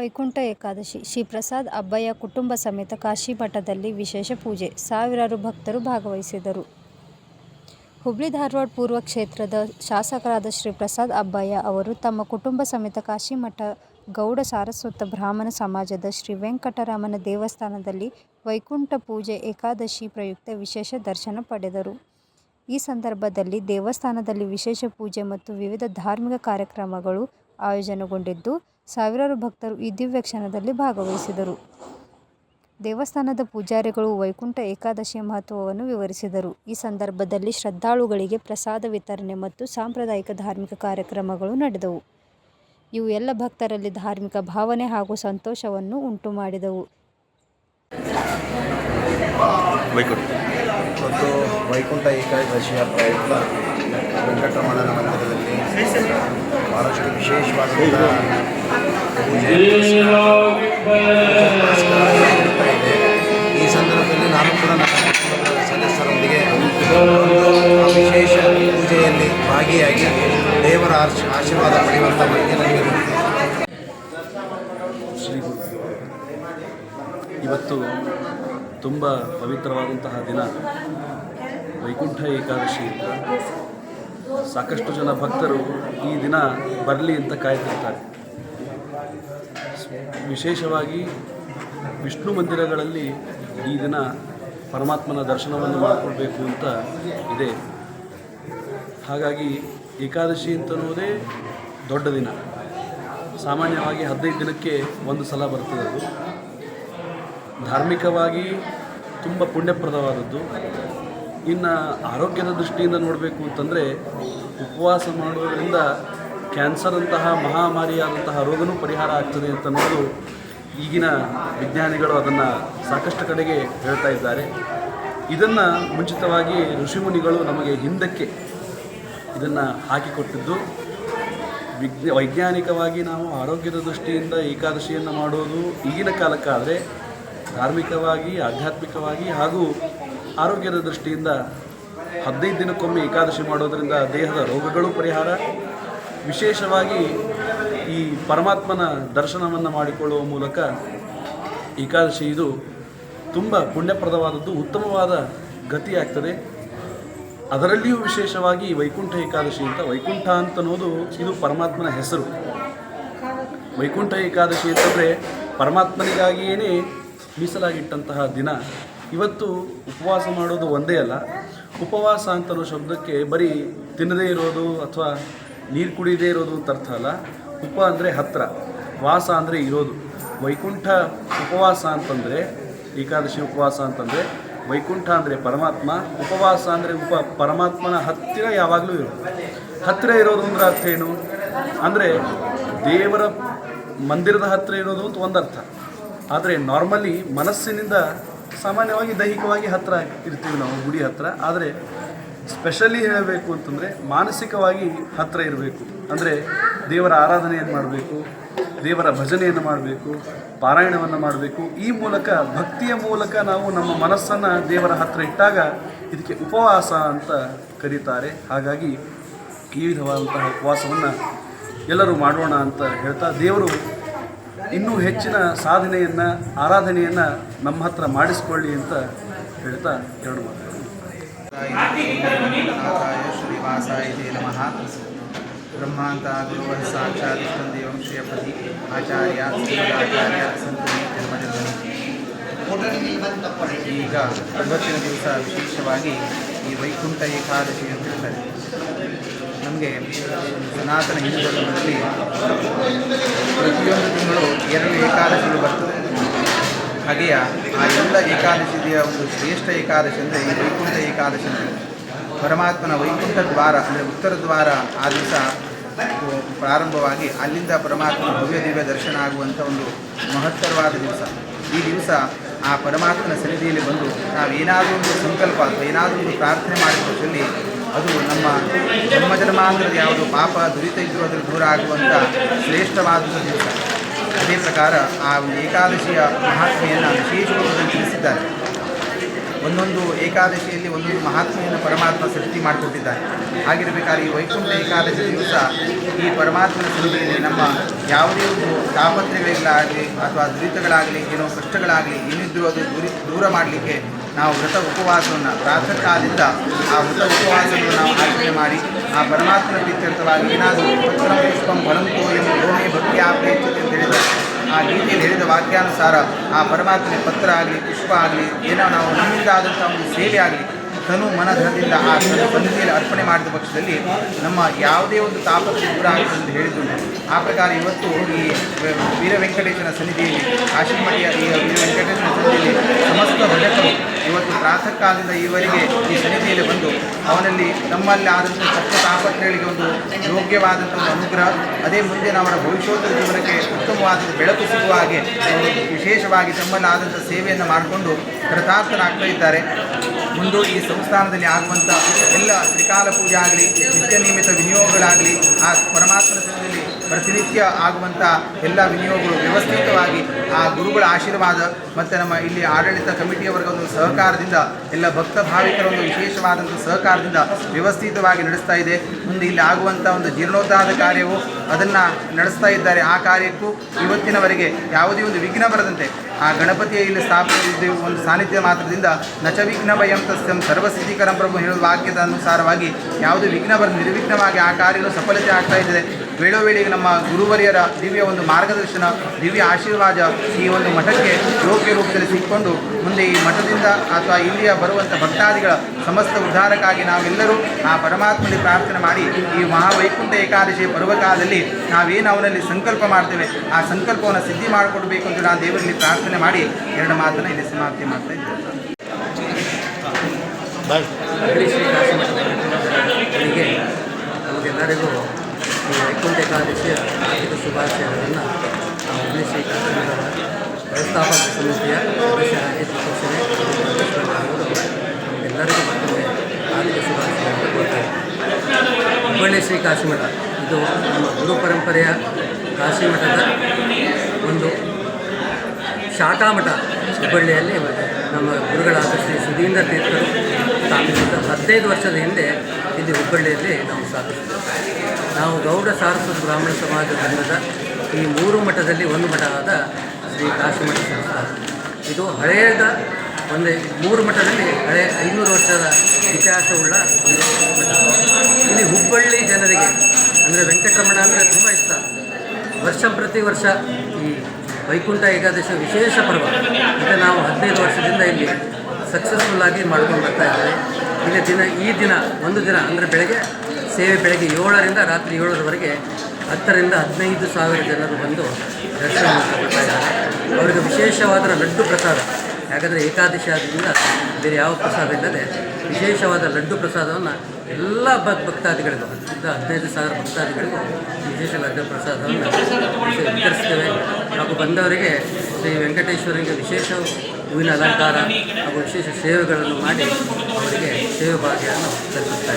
ವೈಕುಂಠ ಏಕಾದಶಿ, ಶ್ರೀ ಪ್ರಸಾದ್ ಅಬ್ಬಯ್ಯ ಕುಟುಂಬ ಸಮೇತ ಕಾಶಿ ಮಠದಲ್ಲಿ ವಿಶೇಷ ಪೂಜೆ, ಸಾವಿರಾರು ಭಕ್ತರು ಭಾಗವಹಿಸಿದರು. ಹುಬ್ಳಿ ಧಾರವಾಡ ಪೂರ್ವ ಕ್ಷೇತ್ರದ ಶಾಸಕರಾದ ಶ್ರೀ ಪ್ರಸಾದ್ ಅಬ್ಬಯ್ಯ ಅವರು ತಮ್ಮ ಕುಟುಂಬ ಸಮೇತ ಕಾಶಿ ಮಠ ಗೌಡ ಸಾರಸ್ವತ ಬ್ರಾಹ್ಮಣ ಸಮಾಜದ ಶ್ರೀ ವೆಂಕಟರಾಮನ ದೇವಸ್ಥಾನದಲ್ಲಿ ವೈಕುಂಠ ಪೂಜೆ ಏಕಾದಶಿ ಪ್ರಯುಕ್ತ ವಿಶೇಷ ದರ್ಶನ ಪಡೆದರು. ಈ ಸಂದರ್ಭದಲ್ಲಿ ದೇವಸ್ಥಾನದಲ್ಲಿ ವಿಶೇಷ ಪೂಜೆ ಮತ್ತು ವಿವಿಧ ಧಾರ್ಮಿಕ ಕಾರ್ಯಕ್ರಮಗಳು ಆಯೋಜನೆಗೊಂಡಿದ್ದು ಸಾವಿರಾರು ಭಕ್ತರು ಈ ದಿವ್ಯ ಕ್ಷಣದಲ್ಲಿ ಭಾಗವಹಿಸಿದರು. ದೇವಸ್ಥಾನದ ಪೂಜಾರಿಗಳು ವೈಕುಂಠ ಏಕಾದಶಿಯ ಮಹತ್ವವನ್ನು ವಿವರಿಸಿದರು. ಈ ಸಂದರ್ಭದಲ್ಲಿ ಶ್ರದ್ಧಾಳುಗಳಿಗೆ ಪ್ರಸಾದ ವಿತರಣೆ ಮತ್ತು ಸಾಂಪ್ರದಾಯಿಕ ಧಾರ್ಮಿಕ ಕಾರ್ಯಕ್ರಮಗಳು ನಡೆದವು. ಇವು ಎಲ್ಲ ಭಕ್ತರಲ್ಲಿ ಧಾರ್ಮಿಕ ಭಾವನೆ ಹಾಗೂ ಸಂತೋಷವನ್ನು ಉಂಟು ಮಾಡಿದವು ವೈಕುಂಠ ಏಕಾದಶಿಯ ಪ್ರಯುಕ್ತ ವೆಂಕಟರಮಣನ ವಿಶೇಷವಾದಂಥ ಈ ಸಂದರ್ಭದಲ್ಲಿ ನಾನು ಕೂಡ ನನ್ನ ಸದಸ್ಯರೊಂದಿಗೆ ವಿಶೇಷ ಪೂಜೆಯಲ್ಲಿ ಭಾಗಿಯಾಗಿ ದೇವರ ಆಶ್- ಆಶೀರ್ವಾದ ಪಡೆಯುವಂಥ ಬಗ್ಗೆ ನನಗೆ ಇವತ್ತು ತುಂಬ ಪವಿತ್ರವಾದಂತಹ ದಿನ. ವೈಕುಂಠ ಏಕಾದಶಿ ಸಾಕಷ್ಟು ಜನ ಭಕ್ತರು ಈ ದಿನ ಬರಲಿ ಅಂತ ಕಾಯ್ತಿರ್ತಾರೆ. ವಿಶೇಷವಾಗಿ ವಿಷ್ಣು ಮಂದಿರಗಳಲ್ಲಿ ಈ ದಿನ ಪರಮಾತ್ಮನ ದರ್ಶನವನ್ನು ಮಾಡಿಕೊಳ್ಬೇಕು ಅಂತ ಇದೆ. ಹಾಗಾಗಿ ಏಕಾದಶಿ ಅಂತನ್ನುವುದೇ ದೊಡ್ಡ ದಿನ. ಸಾಮಾನ್ಯವಾಗಿ ಹದಿನೈದು ದಿನಕ್ಕೆ ಒಂದು ಸಲ ಬರ್ತದೆ ಅದು ಧಾರ್ಮಿಕವಾಗಿ ತುಂಬ ಪುಣ್ಯಪ್ರದವಾದದ್ದು. ಇನ್ನು ಆರೋಗ್ಯದ ದೃಷ್ಟಿಯಿಂದ ನೋಡಬೇಕು ಅಂತಂದರೆ ಉಪವಾಸ ಮಾಡೋದರಿಂದ ಕ್ಯಾನ್ಸರ್ ಅಂತಹ ಮಹಾಮಾರಿಯಾದಂತಹ ರೋಗನೂ ಪರಿಹಾರ ಆಗ್ತದೆ ಅಂತ ಈಗಿನ ವಿಜ್ಞಾನಿಗಳು ಅದನ್ನು ಸಾಕಷ್ಟು ಕಡೆಗೆ ಹೇಳ್ತಾ ಇದ್ದಾರೆ. ಇದನ್ನು ಮುಂಚಿತವಾಗಿ ಋಷಿಮುನಿಗಳು ನಮಗೆ ಹಿಂದಕ್ಕೆ ಇದನ್ನು ಹಾಕಿಕೊಟ್ಟಿದ್ದು. ವಿಜ್ಞ, ವೈಜ್ಞಾನಿಕವಾಗಿ ನಾವು ಆರೋಗ್ಯದ ದೃಷ್ಟಿಯಿಂದ ಏಕಾದಶಿಯನ್ನು ಮಾಡೋದು ಈಗಿನ ಕಾಲಕ್ಕಾದರೆ ಧಾರ್ಮಿಕವಾಗಿ, ಆಧ್ಯಾತ್ಮಿಕವಾಗಿ ಹಾಗೂ ಆರೋಗ್ಯದ ದೃಷ್ಟಿಯಿಂದ ಹದಿನೈದು ದಿನಕ್ಕೊಮ್ಮೆ ಏಕಾದಶಿ ಮಾಡೋದರಿಂದ ದೇಹದ ರೋಗಗಳು ಪರಿಹಾರ. ವಿಶೇಷವಾಗಿ ಈ ಪರಮಾತ್ಮನ ದರ್ಶನವನ್ನು ಮಾಡಿಕೊಳ್ಳುವ ಮೂಲಕ ಏಕಾದಶಿ ಇದು ತುಂಬ ಪುಣ್ಯಪ್ರದವಾದದ್ದು, ಉತ್ತಮವಾದ ಗತಿಯಾಗ್ತದೆ. ಅದರಲ್ಲಿಯೂ ವಿಶೇಷವಾಗಿ ವೈಕುಂಠ ಏಕಾದಶಿ ಅಂತ, ವೈಕುಂಠ ಅಂತ ಅನ್ನೋದು ಇದು ಪರಮಾತ್ಮನ ಹೆಸರು. ವೈಕುಂಠ ಏಕಾದಶಿ ಅಂತಂದರೆ ಪರಮಾತ್ಮನಿಗಾಗಿಯೇ ಮೀಸಲಾಗಿಟ್ಟಂತಹ ದಿನ. ಇವತ್ತು ಉಪವಾಸ ಮಾಡೋದು ಒಂದೇ ಅಲ್ಲ. ಉಪವಾಸ ಅಂತ ಅನ್ನೋ ಶಬ್ದಕ್ಕೆ ಬರೀ ತಿನ್ನದೇ ಇರೋದು ಅಥವಾ ನೀರು ಕುಡಿಯದೇ ಇರೋದು ಅಂತ ಅರ್ಥ ಅಲ್ಲ. ಉಪ ಅಂದರೆ ಹತ್ತಿರ ವಾಸ ಅಂದರೆ ಇರೋದು. ವೈಕುಂಠ ಉಪವಾಸ ಅಂತಂದರೆ ಏಕಾದಶಿ ಉಪವಾಸ ಅಂತಂದರೆ ವೈಕುಂಠ ಅಂದರೆ ಪರಮಾತ್ಮ, ಉಪವಾಸ ಅಂದರೆ ಉಪ ಪರಮಾತ್ಮನ ಹತ್ತಿರ ಯಾವಾಗಲೂ ಇರೋದು. ಹತ್ತಿರ ಇರೋದು ಅಂದ್ರೆ ಅರ್ಥ ಏನು? ಅಂದರೆ ದೇವರ ಮಂದಿರದ ಹತ್ತಿರ ಇರೋದು ಅಂತ ಒಂದರ್ಥ. ಆದರೆ ನಾರ್ಮಲಿ ಮನಸ್ಸಿನಿಂದ ಸಾಮಾನ್ಯವಾಗಿ ದೈಹಿಕವಾಗಿ ಹತ್ತಿರ ಇರ್ತೀವಿ ನಾವು, ಗುಡಿ ಹತ್ತಿರ ಆದರೆ ಸ್ಪೆಷಲಿ ಹೇಳಬೇಕು ಅಂತಂದರೆ ಮಾನಸಿಕವಾಗಿ ಹತ್ತಿರ ಇರಬೇಕು. ಅಂದರೆ ದೇವರ ಆರಾಧನೆಯನ್ನು ಮಾಡಬೇಕು, ದೇವರ ಭಜನೆಯನ್ನು ಮಾಡಬೇಕು, ಪಾರಾಯಣವನ್ನು ಮಾಡಬೇಕು. ಈ ಮೂಲಕ, ಭಕ್ತಿಯ ಮೂಲಕ ನಾವು ನಮ್ಮ ಮನಸ್ಸನ್ನು ದೇವರ ಹತ್ತಿರ ಇಟ್ಟಾಗ ಇದಕ್ಕೆ ಉಪವಾಸ ಅಂತ ಕರೀತಾರೆ. ಹಾಗಾಗಿ ಈ ವಿಧವಾದಂತಹ ಉಪವಾಸವನ್ನು ಎಲ್ಲರೂ ಮಾಡೋಣ ಅಂತ ಹೇಳ್ತಾ ದೇವರು ಇನ್ನೂ ಹೆಚ್ಚಿನ ಸಾಧನೆಯನ್ನು, ಆರಾಧನೆಯನ್ನು ನಮ್ಮ ಹತ್ರ ಮಾಡಿಸ್ಕೊಳ್ಳಿ ಅಂತ ಹೇಳ್ತಾ ಎರಡು ಮಾತು ಶ್ರೀವಾಸಾಯ ನಮಃ ಬ್ರಹ್ಮಾಂತ ಗುರುವಃ ಸಾಕ್ಷಾತ್ ದೇವಂ ಶ್ರೇಯಪತಿ ಆಚಾರ್ಯ, ಶ್ರೀಮದಾಚಾರ್ಯ ಸಂತು ಈಗ ಇವತ್ತಿನ ದಿವಸ ವಿಶೇಷವಾಗಿ ಈ ವೈಕುಂಠ ಏಕಾದಶಿ ಅಂತ ಹೇಳ್ತಾರೆ. ನಮಗೆ ಸನಾತನ ಹಿಂದೂ ಧರ್ಮದಲ್ಲಿ ಪ್ರತಿಯೊಂದು ತಿಂಗಳು ಎರಡು ಏಕಾದಶಿಗಳು ಬರ್ತದೆ. ಹಾಗೆಯ ಆ ಎಲ್ಲ ಏಕಾದಶಿಯ ಒಂದು ಶ್ರೇಷ್ಠ ಏಕಾದಶಿ ಅಂದರೆ ಈ ವೈಕುಂಠ ಏಕಾದಶಿ ಅಂತ. ಪರಮಾತ್ಮನ ವೈಕುಂಠ ದ್ವಾರ ಅಂದರೆ ಉತ್ತರ ದ್ವಾರ ಆ ದಿವಸ ಪ್ರಾರಂಭವಾಗಿ ಅಲ್ಲಿಂದ ಪರಮಾತ್ಮನ ಭವ್ಯ ದಿವ್ಯ ದರ್ಶನ ಆಗುವಂಥ ಒಂದು ಮಹತ್ತರವಾದ ದಿವಸ. ಈ ದಿವಸ ಆ ಪರಮಾತ್ಮನ ಸನ್ನಿಧಿಯಲ್ಲಿ ಬಂದು ನಾವೇನಾದರೂ ಒಂದು ಸಂಕಲ್ಪ ಅಥವಾ ಏನಾದರೂ ಒಂದು ಪ್ರಾರ್ಥನೆ ಮಾಡಿದಲ್ಲಿ ಅದು ನಮ್ಮ ಜನ್ಮ ಜನ್ಮಾಂತರದ ಯಾವುದು ಪಾಪ ದುರಿತ ಇದ್ದರೂ ಅದರ ದೂರ ಆಗುವಂಥ ಶ್ರೇಷ್ಠವಾದಂಥ ದಿವಸ. ಅದೇ ಪ್ರಕಾರ ಆ ಒಂದು ಏಕಾದಶಿಯ ಮಹಾತ್ಮೆಯನ್ನು ವಿಶೇಷವಾಗಿ ತಿಳಿಸಿದ್ದಾರೆ. ಒಂದೊಂದು ಏಕಾದಶಿಯಲ್ಲಿ ಒಂದೊಂದು ಮಹಾತ್ಮೆಯನ್ನು ಪರಮಾತ್ಮ ಸೃಷ್ಟಿ ಮಾಡಿಕೊಟ್ಟಿದ್ದಾರೆ. ಹಾಗಿರಬೇಕಾದ್ರೆ ಈ ವೈಕುಂಠ ಏಕಾದಶಿ ದಿವಸ ಈ ಪರಮಾತ್ಮನ ಸೃಷ್ಟಿಯಲ್ಲಿ ನಮ್ಮ ಯಾವುದೇ ಒಂದು ತಾಪತ್ರಯಗಳಾಗಲಿ ಅಥವಾ ದುರಿತಗಳಾಗಲಿ ಏನೋ ಕಷ್ಟಗಳಾಗಲಿ ಏನಿದ್ರೂ ಅದು ದೂರಿ, ದೂರ ಮಾಡಲಿಕ್ಕೆ ನಾವು ವ್ರತ ಉಪವಾಸವನ್ನು ಪ್ರಾತಃ ಆ ವ್ರತ ಉಪವಾಸವನ್ನು ನಾವು ಆಚರಣೆ ಮಾಡಿ, ಆ ಪರಮಾತ್ಮನ ಪ್ರೀತ್ಯರ್ಥವಾಗಿ ಏನಾದರೂ ಪತ್ರ, ಪುಷ್ಪಂ ಫಲಂತೋ ಎಂದು ಭೂಮಿ ಭಕ್ತಿ ಆಪ್ರೇಕ್ಷತೆ ಅಂತ ಹೇಳಿದ ಆ ಗೀತೆಯಲ್ಲಿ ಹೇಳಿದ ವಾಕ್ಯಾನುಸಾರ ಆ ಪರಮಾತ್ಮನ ಪತ್ರ ಆಗಲಿ, ಪುಷ್ಪ ಆಗಲಿ, ಏನೋ ನಾವು ನಮ್ಮಿಂದ ಆದಂಥ ಒಂದು ಸೇವೆ ಆಗಲಿ ತನು ಮನಧನದಿಂದ ಆ ತನು ಸನ್ನಿಧಿಯಲ್ಲಿ ಅರ್ಪಣೆ ಮಾಡಿದ ಪಕ್ಷದಲ್ಲಿ ನಮ್ಮ ಯಾವುದೇ ಒಂದು ತಾಪತ್ರೆ ದೂರ ಆಗುತ್ತೆ ಎಂದು ಹೇಳಿದ್ದು ಆ ಪ್ರಕಾರ ಇವತ್ತು ಈ ವೀರ ವೆಂಕಟೇಶನ ಸನ್ನಿಧಿಯಲ್ಲಿ, ಕಾಶಿಮಠಿಯ ಈ ವೀರ ವೆಂಕಟೇಶನ ಸನ್ನಿಧಿಯಲ್ಲಿ ಸಮಸ್ತ ಭಜಕರು ಇವತ್ತು ಪ್ರಾತಃ ಕಾಲದಿಂದ ಈವರೆಗೆ ಈ ಸನ್ನಿಧಿಯಲ್ಲಿ ಬಂದು ಅವನಲ್ಲಿ ನಮ್ಮಲ್ಲಿ ಆದಂಥ ಸತ್ಯ ತಾಪತ್ರೆಗಳಿಗೆ ಒಂದು ಯೋಗ್ಯವಾದಂಥ ಒಂದು ಅನುಗ್ರಹ, ಅದೇ ಮುಂದೆ ಅವರ ಭವಿಷ್ಯೋತ್ತರ ಜೀವನಕ್ಕೆ ಉತ್ತಮವಾದ ಬೆಳಕು ಸಿಗುವ ಹಾಗೆ ವಿಶೇಷವಾಗಿ ತಮ್ಮಲ್ಲಿ ಆದಂಥ ಸೇವೆಯನ್ನು ಮಾಡಿಕೊಂಡು ಕೃತಾರ್ಥರಾಗ್ತಾ ಇದ್ದಾರೆ ಮುಂದೆ ಈ ಸಂಸ್ಥಾನದಲ್ಲಿ ಆಗುವಂಥ ಎಲ್ಲ ತ್ರಿಕಾಲ ಪೂಜೆ ಆಗಲಿ, ನಿತ್ಯ ನಿಯಮಿತ ವಿನಿಯೋಗಗಳಾಗಲಿ, ಆ ಪರಮಾತ್ಮನ ಸನ್ನಿಧಿಯಲ್ಲಿ ಪ್ರತಿನಿತ್ಯ ಆಗುವಂಥ ಎಲ್ಲ ವಿನಿಯೋಗಗಳು ವ್ಯವಸ್ಥಿತವಾಗಿ ಆ ಗುರುಗಳ ಆಶೀರ್ವಾದ, ಮತ್ತು ನಮ್ಮ ಇಲ್ಲಿ ಆಡಳಿತ ಕಮಿಟಿಯವರ ಒಂದು ಸಹಕಾರದಿಂದ, ಎಲ್ಲ ಭಕ್ತ ಭಾವಿಕರ ಒಂದು ವಿಶೇಷವಾದಂಥ ಸಹಕಾರದಿಂದ ವ್ಯವಸ್ಥಿತವಾಗಿ ನಡೆಸ್ತಾ ಇದೆ. ಮುಂದೆ ಇಲ್ಲಿ ಆಗುವಂಥ ಒಂದು ಜೀರ್ಣೋದ್ಧಾರದ ಕಾರ್ಯವು ಅದನ್ನು ನಡೆಸ್ತಾ ಇದ್ದಾರೆ. ಆ ಕಾರ್ಯಕ್ಕೂ ಇವತ್ತಿನವರೆಗೆ ಯಾವುದೇ ಒಂದು ವಿಘ್ನ ಬರದಂತೆ ಆ ಗಣಪತಿಯ ಇಲ್ಲಿ ಸ್ಥಾಪನೆ ಇದ್ದು ಒಂದು ಸಾನ್ನಿಧ್ಯ ಮಾತ್ರದಿಂದ ನಚ ವಿಘ್ನ ಭಯಂ ತಸ್ಯಂ ಸರ್ವಸಿದ್ಧಿಕರಂ ಪ್ರಭು ಹೇಳುವ ವಾಕ್ಯದ ಅನುಸಾರವಾಗಿ ಯಾವುದೇ ವಿಘ್ನ ಬರ ನಿರ್ವಿಘ್ನವಾಗಿ ಆ ಕಾರ್ಯಗಳು ಸಫಲತೆ ಆಗ್ತಾ ಇದೆ. ವೇಳೋ ವೇಳೆಗೆ ನಮ್ಮ ಗುರುವರಿಯರ ದಿವ್ಯ ಒಂದು ಮಾರ್ಗದರ್ಶನ ದಿವ್ಯ ಆಶೀರ್ವಾದ ಈ ಒಂದು ಮಠಕ್ಕೆ ಯೋಗ್ಯ ರೂಪದಲ್ಲಿ ಸಿಕ್ಕೊಂಡು ಮುಂದೆ ಈ ಮಠದಿಂದ ಅಥವಾ ಇಲ್ಲಿಯ ಬರುವಂಥ ಭಕ್ತಾದಿಗಳ ಸಮಸ್ತ ಉದ್ಧಾರಕ್ಕಾಗಿ ನಾವೆಲ್ಲರೂ ಆ ಪರಮಾತ್ಮನಲ್ಲಿ ಪ್ರಾರ್ಥನೆ ಮಾಡಿ ಈ ಮಹಾವೈಕುಂಠ ಏಕಾದಶಿ ಪರ್ವಕಾಲದಲ್ಲಿ ನಾವೇನು ಅವನಲ್ಲಿ ಸಂಕಲ್ಪ ಮಾಡ್ತೇವೆ ಆ ಸಂಕಲ್ಪವನ್ನು ಸಿದ್ಧಿ ಮಾಡಿಕೊಡ್ಬೇಕು ಅಂತ ನಾನು ದೇವರಲ್ಲಿ ಪ್ರಾರ್ಥನೆ ಮಾಡಿ ಎರಡು ಮಾತನ್ನು ಇಲ್ಲಿ ಸಮಾಪ್ತಿ ಮಾಡ್ತಾ ಇದ್ದೇನೆ ಶ್ರೀ ಶ್ರೀ ವೈಕುಂಠ ಏಕಾದಶಿಯ ಆರ್ಥಿಕ ಶುಭಾಶಯಗಳನ್ನು ನಾವು ಶ್ರೀ ಕಾಶಿಮಠದ ವ್ಯವಸ್ಥಾಪಕ ಸಮಿತಿಯ ಸದಸ್ಯರಾಗಿ ಎಲ್ಲರಿಗೂ ಅವರು ನಮಗೆಲ್ಲರಿಗೂ ಮತ್ತೊಮ್ಮೆ ಆರ್ಥಿಕ ಶುಭಾಶಯಗಳನ್ನು ಕೊಡ್ತಾರೆ ಹುಬ್ಬಳ್ಳಿ ಶ್ರೀ ಕಾಶಿಮಠ ಇದು ನಮ್ಮ ಗುರು ಪರಂಪರೆಯ ಕಾಶಿಮಠದ ಒಂದು ಶಾಖಾಮಠ ಹುಬ್ಬಳ್ಳಿಯಲ್ಲಿ. ನಮ್ಮ ಗುರುಗಳಾದ ಶ್ರೀ ಸುಧೀಂದ್ರ ತೀರ್ಥರು ಸ್ಥಾಪಿಸಿದ ಹದಿನೈದು ವರ್ಷದ ಹಿಂದೆ ಇಲ್ಲಿ ಹುಬ್ಬಳ್ಳಿಯಲ್ಲಿ ನಾವು ಸ್ಥಾಪಿಸಿದ್ದೇವೆ ನಾವು ಗೌಡ ಸಾರಸ್ವತ ಬ್ರಾಹ್ಮಣ ಸಮಾಜ ಧರ್ಮದ ಈ ಮೂರು ಮಠದಲ್ಲಿ ಒಂದು ಮಠ ಆದ ಶ್ರೀ ಕಾಶಿಮಠ ಸಂಸ್ಥಾನ. ಇದು ಹಳೆಯದ ಒಂದು ಮೂರು ಮಠದಲ್ಲಿ ಹಳೆಯ ಐನೂರು ವರ್ಷದ ಇತಿಹಾಸವುಳ್ಳ ಒಂದು ಮಠ. ಇಲ್ಲಿ ಹುಬ್ಬಳ್ಳಿ ಜನರಿಗೆ ಅಂದರೆ ವೆಂಕಟರಮಣ ಅಂದರೆ ತುಂಬ ಇಷ್ಟ. ವರ್ಷ ಪ್ರತಿ ವರ್ಷ ಈ ವೈಕುಂಠ ಏಕಾದಶಿ ವಿಶೇಷ ಪರ್ವ. ಇದು ನಾವು ಹದಿನೈದು ವರ್ಷದಿಂದ ಇಲ್ಲಿ ಸಕ್ಸಸ್ಫುಲ್ ಆಗಿ ಮಾಡ್ಕೊಂಡು ಬರ್ತಾ ಇದ್ದೇವೆ ಇಲ್ಲಿ ದಿನ, ಈ ದಿನ, ಒಂದು ದಿನ ಅಂದರೆ ಬೆಳಗ್ಗೆ, ಸೇವೆ ಬೆಳಗ್ಗೆ ಏಳರಿಂದ ರಾತ್ರಿ ಏಳರವರೆಗೆ ಹತ್ತರಿಂದ ಹದಿನೈದು ಸಾವಿರ ಜನರು ಬಂದು ದರ್ಶನ ಮಾಡ್ತಾ ಇದ್ದಾರೆ. ಅವರಿಗೆ ವಿಶೇಷವಾದ ಲಡ್ಡು ಪ್ರಸಾದ, ಯಾಕಂದರೆ ಏಕಾದಶಿ ಆದ್ದರಿಂದ ಬೇರೆ ಯಾವ ಪ್ರಸಾದ ಇಲ್ಲದೆ ವಿಶೇಷವಾದ ಲಡ್ಡು ಪ್ರಸಾದವನ್ನು ಎಲ್ಲ ಭಕ್ ಭಕ್ತಾದಿಗಳಿಗೂ, ಹತ್ತರಿಂದ ಹದಿನೈದು ಸಾವಿರ ಭಕ್ತಾದಿಗಳಿಗೂ ವಿಶೇಷ ಲಡ್ಡು ಪ್ರಸಾದವನ್ನು ವಿತರಿಸ್ತೇವೆ. ಹಾಗೂ ಬಂದವರಿಗೆ ಶ್ರೀ ವೆಂಕಟೇಶ್ವರನಿಗೆ ವಿಶೇಷ ಹೂವಿನ ಅಲಂಕಾರ ಹಾಗೂ ವಿಶೇಷ ಸೇವೆಗಳನ್ನು ಮಾಡಿ ಅವರಿಗೆ ಸೇವೆ ಭಾಗ್ಯವನ್ನು ತಲುಪಿಸ್ತಾ